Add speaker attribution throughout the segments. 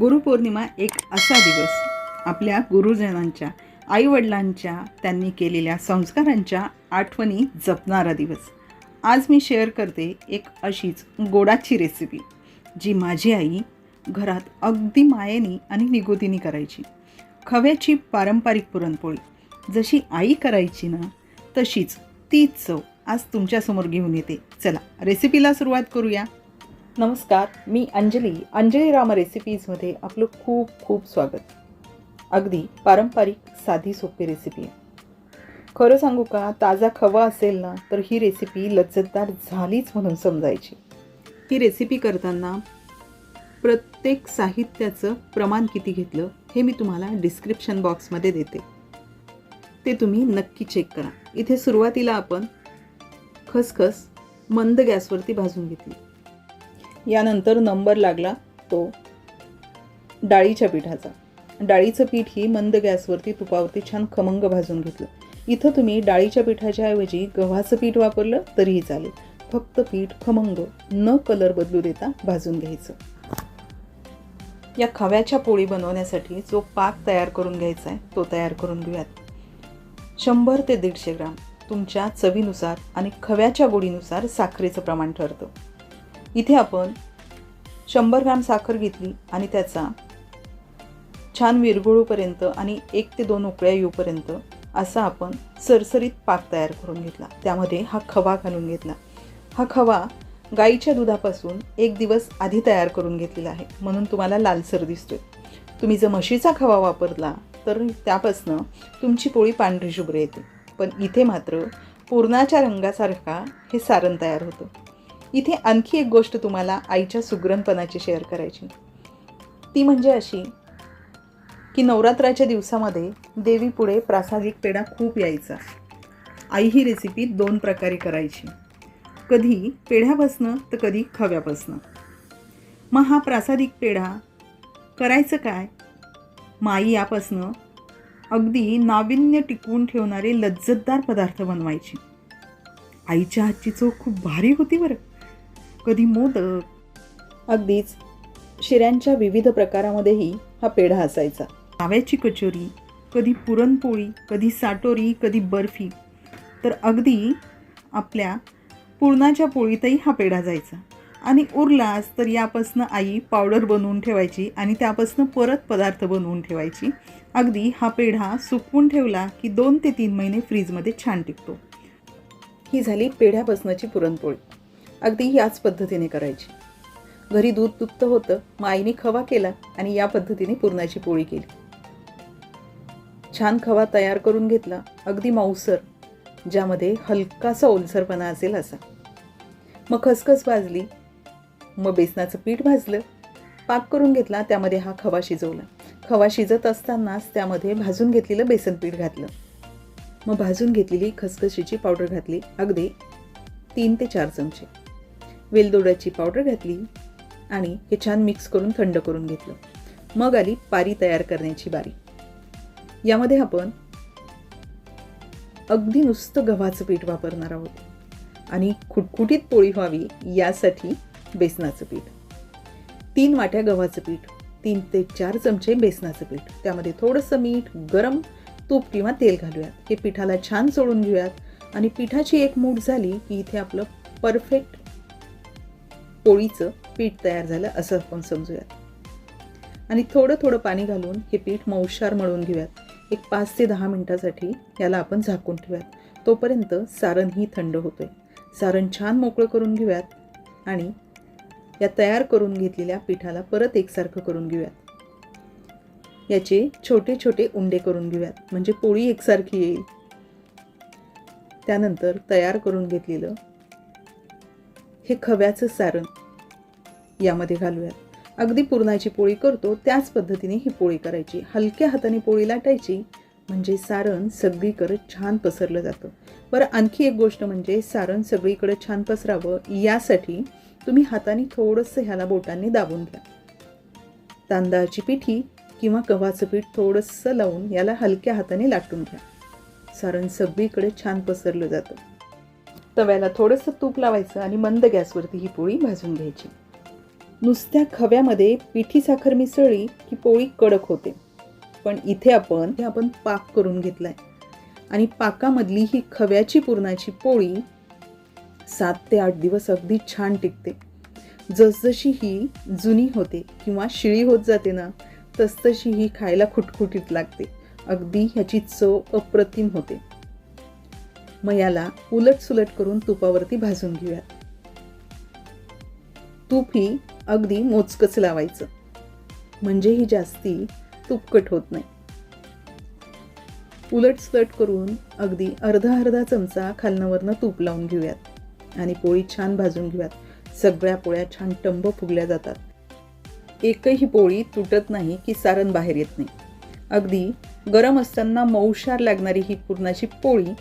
Speaker 1: गुरुपौर्णिमा एक असा दिवस आपल्या गुरुजनांच्या आईवडिलांच्या त्यांनी केलेल्या संस्कारांच्या आठवणी जपणारा दिवस. आज मी शेअर करते एक अशीच गोडाची रेसिपी जी माझी आई घरात अगदी मायेनी आणि निगुतीने करायची. खव्याची पारंपरिक पुरणपोळी जशी आई करायची ना तशीच तीच चव आज तुमच्यासमोर घेऊन येते. चला रेसिपीला सुरुवात करूया. नमस्कार मी अंजली अंजली राम रेसिपीजमध्ये आपलं खूप खूप स्वागत. अगदी पारंपरिक साधी सोपी रेसिपी आहे. खरं सांगू का ताजा खवा असेल ना तर ही रेसिपी लज्जतदार झालीच म्हणून समजायची. ही रेसिपी करताना प्रत्येक साहित्याचं प्रमाण किती घेतलं हे मी तुम्हाला डिस्क्रिप्शन बॉक्समध्ये देते. ते तुम्ही नक्की चेक करा. इथे सुरुवातीला आपण खसखस मंद गॅसवरती भाजून घेतली. यानंतर नंबर लागला तो डाळीच्या पिठाचा. डाळीचं पीठ ही मंद गॅसवरती तुपावरती छान खमंग भाजून घेतलं. इथं तुम्ही डाळीच्या पिठाच्या ऐवजी गव्हाचं पीठ वापरलं तरीही चालेल. फक्त पीठ खमंग न कलर बदलू देता भाजून घ्यायचं. या खव्याच्या पोळी बनवण्यासाठी जो पाक तयार करून घ्यायचा आहे तो तयार करून घेऊयात. शंभर ते दीडशे ग्राम तुमच्या चवीनुसार आणि खव्याच्या गोडीनुसार साखरेचं प्रमाण ठरतं. इथे आपण शंभर ग्राम साखर घेतली आणि त्याचा छान विरघळूपर्यंत आणि एक ते दोन उकळ्या येऊपर्यंत असा आपण सरसरीत पाक तयार करून घेतला. त्यामध्ये हा खवा घालून घेतला. हा खवा गाईच्या दुधापासून एक दिवस आधी तयार करून घेतलेला आहे. म्हणून तुम्हाला लालसर दिसतोय. तुम्ही जर म्हशीचा खवा वापरला तर त्यापासनं तुमची पोळी पांढरी शुभ्र येते. पण इथे मात्र पूर्णाच्या रंगासारखा हे सारण तयार होतं. इथे आणखी एक गोष्ट तुम्हाला आईच्या सुग्रणपणाची शेअर करायची. ती म्हणजे अशी की नवरात्राच्या दिवसामध्ये देवीपुढे प्रासादिक पेढा खूप यायचा. आई ही रेसिपी दोन प्रकारे करायची. कधी पेढ्यापासनं तर कधी खव्यापासनं मग हा प्रासादिक पेढा करायचं काय? माई यापासनं अगदी नाविन्य टिकवून ठेवणारे लज्जतदार पदार्थ बनवायची. आईच्या हातची चव खूप भारी होती बरं. कधी मोदक अगदीच शिऱ्यांच्या विविध प्रकारामध्येही हा पेढा असायचा रव्याची कचोरी कधी पुरणपोळी कधी साटोरी कधी बर्फी तर अगदी आपल्या पुरणाच्या पोळीतही हा पेढा जायचा. आणि उरलाच तर यापासनं आई पावडर बनवून ठेवायची आणि त्यापासनं परत पदार्थ बनवून ठेवायची. अगदी हा पेढा सुकवून ठेवला की दोन ते तीन महिने फ्रीजमध्ये छान टिकतो. ही झाली पेढ्यापासनंची पुरणपोळी. अगदी याच पद्धतीने करायची. घरी दूध दुप्त होतं मग आईने खवा केला आणि या पद्धतीने पुरणाची पोळी केली. छान खवा तयार करून घेतला अगदी मऊसर ज्यामध्ये हलकासा ओलसरपणा असेल असा. मग खसखस भाजली मग बेसनाचं पीठ भाजलं पाक करून घेतला त्यामध्ये हा खवा शिजवला. खवा शिजत असतानाच त्यामध्ये भाजून घेतलेलं बेसन पीठ घातलं. मग भाजून घेतलेली खसखशीची पावडर घातली अगदी तीन ते चार चमचे. वेलदोड्याची पावडर घातली आणि हे छान मिक्स करून थंड करून घेतलं. मग आली पारी तयार करण्याची बारी. यामध्ये आपण अगदी नुसतं गव्हाचं पीठ वापरणार आहोत. आणि खुटखुटीत पोळी व्हावी यासाठी बेसनाचं पीठ. तीन वाट्या गव्हाचं पीठ तीन ते चार चमचे बेसनाचं पीठ. त्यामध्ये थोडंसं मीठ गरम तूप किंवा तेल घालूयात. हे पिठाला छान सोडून घेऊयात. आणि पिठाची एक मूठ झाली की इथे आपलं परफेक्ट पोळीचं पीठ तयार झालं असं आपण समजूयात. आणि थोडं थोडं पाणी घालून हे पीठ मऊशार मळून घेऊयात. एक पाच ते दहा मिनटासाठी याला आपण झाकून ठेवूयात. तोपर्यंत सारणही थंड होतोय. सारण छान मोकळं करून घेऊयात आणि या तयार करून घेतलेल्या पिठाला परत एकसारखं करून घेऊयात. याचे छोटे छोटे उंडे करून घेऊयात. म्हणजे पोळी एकसारखी येईल. त्यानंतर तयार करून घेतलेलं हे खव्याचं सारण यामध्ये घालूयात. अगदी पुरणाची पोळी करतो त्याच पद्धतीने ही पोळी करायची. हलक्या हाताने पोळी लाटायची म्हणजे सारण सगळीकडे छान पसरलं जातं. बरं आणखी एक गोष्ट म्हणजे सारण सगळीकडे छान पसरावं यासाठी तुम्ही हाताने थोडंसं ह्याला बोटांनी दाबून घ्या. तांदळाची पिठी किंवा गव्हाचं पीठ थोडंसं लावून याला हलक्या हाताने लाटून घ्या. सारण सगळीकडे छान पसरलं जातं. तव्याला थोडंसं तूप लावायचं आणि मंद गॅसवरती ही पोळी भाजून घ्यायची. नुसत्या खव्यामध्ये पिठी साखर मिसळली की पोळी कडक होते. पण इथे आपण हे आपण पाक करून घेतलाय. आणि पाकामधली ही खव्याची पुरणाची पोळी सात ते आठ दिवस अगदी छान टिकते. जसजशी ही जुनी होते किंवा शिळी होत जाते ना तसतशी ही खायला खुटखुटीत लागते. अगदी ह्याची चव अप्रतिम होते. मग याला उलट सुलट करून तुपावरती भाजून घेऊयात तूप ही अगदी मोजकच लावायचं. म्हणजे ही जास्ती तुपकट होत नाही. उलट सुलट करून अगदी अर्धा अर्धा चमचा खालनावरनं तूप लावून घेऊयात. आणि पोळी छान भाजून घेऊयात. सगळ्या पोळ्या छान टंब फुगल्या जातात. एकही पोळी तुटत नाही की सारण बाहेर येत नाही. अगदी गरम असताना मऊशार लागणारी ही पुरणाची पोळी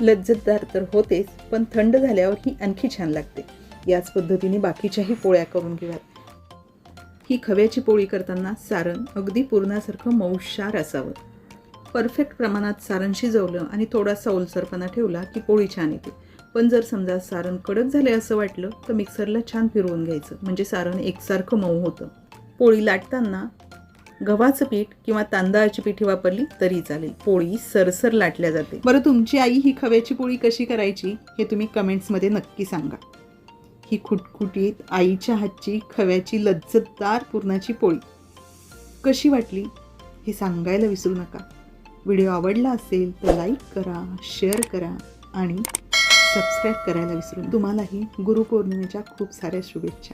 Speaker 1: लज्जतदार तर होतेच पण थंड झाल्यावर ही आणखी छान लागते. याच पद्धतीने बाकीच्याही पोळ्या करून घेऊयात. ही खव्याची पोळी करताना सारण अगदी पुरणासारखं मऊशार असावं. परफेक्ट प्रमाणात सारण शिजवलं आणि थोडासा ओलसरपणा ठेवला की पोळी छान येते. पण जर समजा सारण कडक झाले असं वाटलं तर मिक्सरला छान फिरवून घ्यायचं. म्हणजे सारण एकसारखं मऊ होतं. पोळी लाटताना गव्हाचं पीठ किंवा तांदळाची पिठी वापरली तरी चालेल. पोळी सरसर लाटल्या जाते. बरं तुमची आई ही खव्याची पोळी कशी करायची हे तुम्ही कमेंट्समध्ये नक्की सांगा. ही खुटखुटीत आईच्या हातची खव्याची लज्जतदार पुरणाची पोळी. कशी वाटली हे सांगायला विसरू नका. व्हिडिओ आवडला असेल तर लाईक करा शेअर करा आणि सबस्क्राईब करायला विसरू तुम्हालाही गुरुपौर्णिमेच्या खूप साऱ्या शुभेच्छा.